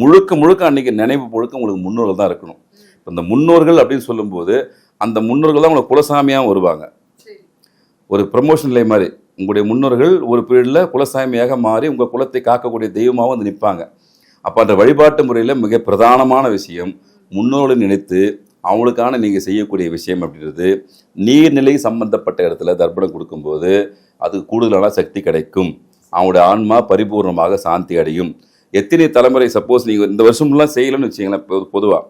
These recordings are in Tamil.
முழுக்க முழுக்க அன்னைக்கு நினைவு முழுக்க உங்களுக்கு முன்னோர்கள் தான் இருக்கணும். இப்ப இந்த முன்னோர்கள் அப்படின்னு சொல்லும்போது அந்த முன்னோர்கள் தான் உங்களுக்கு குலசாமியாக வருவாங்க. ஒரு ப்ரமோஷன் நிலை மாதிரி. உங்களுடைய முன்னோர்கள் ஒரு பீரியடில் குலசாமியாக மாறி உங்கள் குலத்தை காக்கக்கூடிய தெய்வமாக வந்து நிற்பாங்க. அப்போ அந்த வழிபாட்டு முறையில் மிக பிரதானமான விஷயம் முன்னோர்களை நினைத்து அவங்களுக்கான நீங்கள் செய்யக்கூடிய விஷயம் அப்படின்றது. நீர்நிலை சம்பந்தப்பட்ட இடத்துல தர்ப்பணம் கொடுக்கும்போது அது கூடுதலான சக்தி கிடைக்கும். அவங்களுடைய ஆன்மா பரிபூர்ணமாக சாந்தி அடையும். எத்தனை தலைமுறை சப்போஸ் நீங்கள் இந்த வருஷம்லாம் செய்யலைன்னு வச்சிங்களேன் பொதுவாக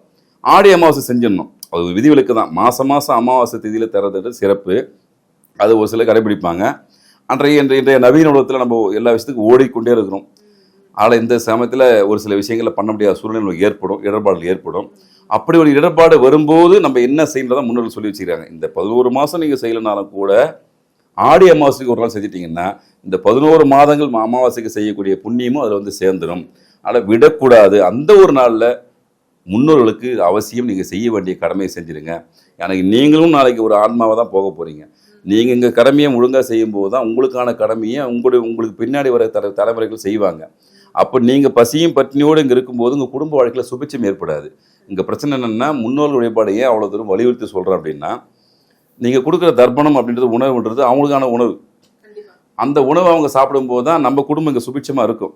ஆடி அமாவாசை செஞ்சிடணும். அது விதிவிலக்கு தான். மாதம் மாதம் அமாவாசை திதியில் தரது சிறப்பு. அது ஒரு சிலர் கடைபிடிப்பாங்க. அன்றைய இன்றைய இன்றைய நவீன உலகத்தில் நம்ம எல்லா விஷயத்துக்கும் ஓடிக்கொண்டே இருக்கிறோம். ஆனால் இந்த சமயத்தில் ஒரு சில விஷயங்களை பண்ண முடியாத சூழ்நிலை ஏற்படும் இடர்பாடுகள் ஏற்படும். அப்படி ஒரு இடர்பாடு வரும்போது நம்ம என்ன செய்யறதா முன்னோர்கள் சொல்லி வச்சுக்கிறாங்க. இந்த பதினோரு மாதம் நீங்கள் செய்யலைனாலும் கூட ஆடி அமாவாசைக்கு ஒரு நாள் செஞ்சிட்டிங்கன்னா இந்த பதினோரு மாதங்கள் அமாவாசைக்கு செய்யக்கூடிய புண்ணியமும் அதில் வந்து சேர்ந்துடும் ஆனால் விடக்கூடாது. அந்த ஒரு நாளில் முன்னோர்களுக்கு அவசியம் நீங்கள் செய்ய வேண்டிய கடமையை செஞ்சுருங்க. எனக்கு நீங்களும் நாளைக்கு ஒரு ஆன்மாவை தான் போக போகிறீங்க நீங்கள் இங்கே கடமையை ஒழுங்காக செய்யும்போது தான் உங்களுக்கான கடமையை உங்களுடைய உங்களுக்கு பின்னாடி வர தர தலைமுறைகள் செய்வாங்க. அப்போ நீங்கள் பசியும் பட்டினியோடு இங்கே இருக்கும்போது உங்கள் குடும்ப வாழ்க்கையில் சுபிச்சம் ஏற்படாது. இங்கே பிரச்சனை என்னென்னா முன்னோர்கள் வழிபாடு ஏன் அவ்வளோ தூரம் வலியுறுத்தி சொல்கிறேன் அப்படின்னா நீங்கள் கொடுக்குற தர்ப்பணம் அப்படின்றது உணவுன்றது அவங்களுக்கான உணவு. அந்த உணவை அவங்க சாப்பிடும்போது தான் நம்ம குடும்பம் இங்கே சுபிட்சமாக இருக்கும்.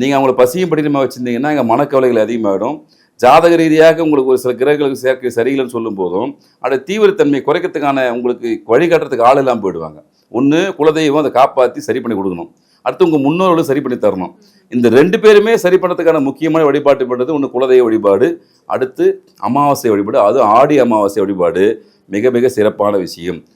நீங்கள் அவங்கள பசியும் பட்டினமாக வச்சுருந்தீங்கன்னா இங்கே மனக்கவலைகள் அதிகமாகிடும் ஜாதக ரீதியாக உங்களுக்கு ஒரு சில கிரகங்களுக்கு சேர்க்கை சரியில்லைன்னு சொல்லும் போதும் அதோட தீவிரத்தன்மையை குறைக்கிறதுக்கான உங்களுக்கு வழிகாட்டுறதுக்கு ஆள் இல்லாமல் போயிடுவாங்க. ஒன்று குலதெய்வம் அதை காப்பாற்றி சரி பண்ணி கொடுக்கணும். அடுத்து உங்கள் முன்னோர்களும் சரி பண்ணி தரணும். இந்த ரெண்டு பேருமே சரி பண்ணுறதுக்கான முக்கியமான வழிபாட்டு பண்ணுறது ஒன்று குலதெய்வ வழிபாடு அடுத்து அமாவாசை வழிபாடு அது ஆடி அமாவாசை வழிபாடு. மிக மிக சிறப்பான விஷயம்.